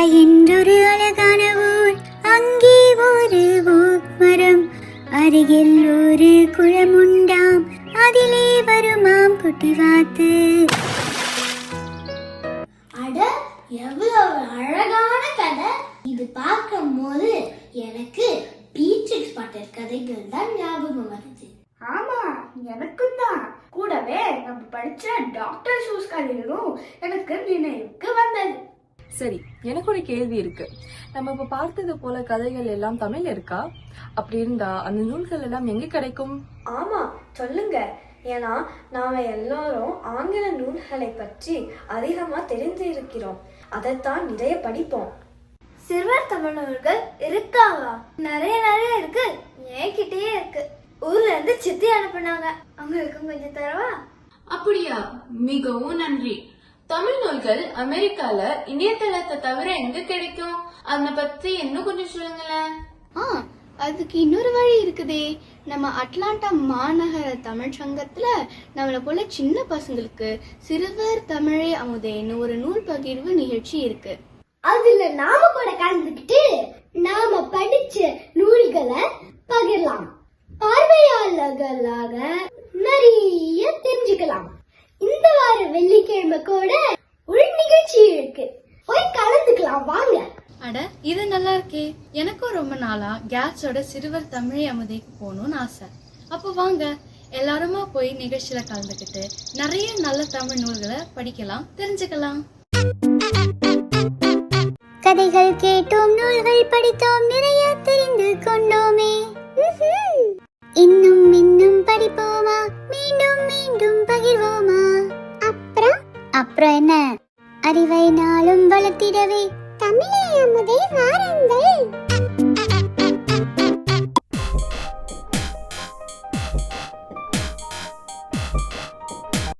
கோட்டை என்றொரு அழகான ஊர் அங்கே ஒரு மரம். அருகில் ஒரு குளம் உண்டாம் அதிலே வருமாம் குட்டி வாத்து. அட எவ்வளவு அழகான கதை. இது பார்க்கும்போது எனக்கு பீச்சிக்ஸ் பாட்டர் கதைகள் தான் ஞாபகம் வருது. ஆமா எனக்கும் தான். கூடவே நம்ம படிச்ச டாக்டர் ஷூஸ் கதைகளும் எனக்கு நினைவுக்கு வந்தது. சரி எனக்கு ஒரு கேள்வி இருக்கு. நம்ம இப்ப பார்த்தது போல கதைகள் எல்லாம் தமிழ் இருக்கா? அப்படி இருந்தா அந்த நூல்கள் எல்லாம் எங்க கிடைக்கும்? ஆமா சொல்லுங்க. ஏன்னா நாம எல்லாரும் ஆங்கில நூல்களை பற்றி அதிகமா தெரிந்து இருக்கிறோம். அதைத்தான் நிறைய படிப்போம். சிறுவர் தமிழர்கள் இருக்காவா நிறைய நிறைய இருக்கு. என்கிட்டயே இருக்கு. ஊர்ல இருந்து சித்தி அனுப்புனாங்க. அவங்களுக்கு கொஞ்சம் தரவா? அப்படியா? மிகவும் நன்றி. தமிழ் நூல்கள் அமெரிக்கால இணையதளத்தை தவிர எங்க கிடைக்கும்? அதை பத்தி இன்னும் கொஞ்சம் சொல்லுங்களேன். ஆ அதுக்கு இன்னொரு வழி இருக்குதே. நம்ம அட்லாண்டா மாநகர தமிழ் சங்கத்துல நம்மளை போல சின்ன பசங்களுக்கு சிறுவர் தமிழே அமுதேன்னு ஒரு நூல் பகிர்வு நிகழ்ச்சி இருக்கு. அதுல நாம கூட கலந்துக்கிட்டு நாம படிச்ச நூல்களை பகிரலாம். பார்வையாளர்களாக நிறைய தெரிஞ்சுக்கலாம். இந்த வார வெள்ளிக்கிழமை கூட ஒரு நிகழ்ச்சி இருக்கு போய் கலந்துக்கலாம் வாங்க அட இது நல்லா இருக்கே எனக்கும் ரொம்ப நாளா கேட்ஸோட சிறுவர் தமிழை அமுதைக்கு போகணும்னு ஆசை. அப்போ வாங்க எல்லாருமா போய் நிகழ்ச்சியில கலந்துக்கிட்டு நிறைய நல்ல தமிழ் நூல்களை படிக்கலாம் தெரிஞ்சுக்கலாம். கதைகள் கேட்டோம் நூல்கள் படித்தோம் நிறைய தெரிந்து கொண்டோமே. இன்னும் இன்னும் படிப்போமா? மீண்டும் மீண்டும் பகிர்வோமா? அப்புறம் அப்புறம் என்ன? அறிவை நாளும் வளர்த்திடவே தமிழே அமுதே வாருங்கள்.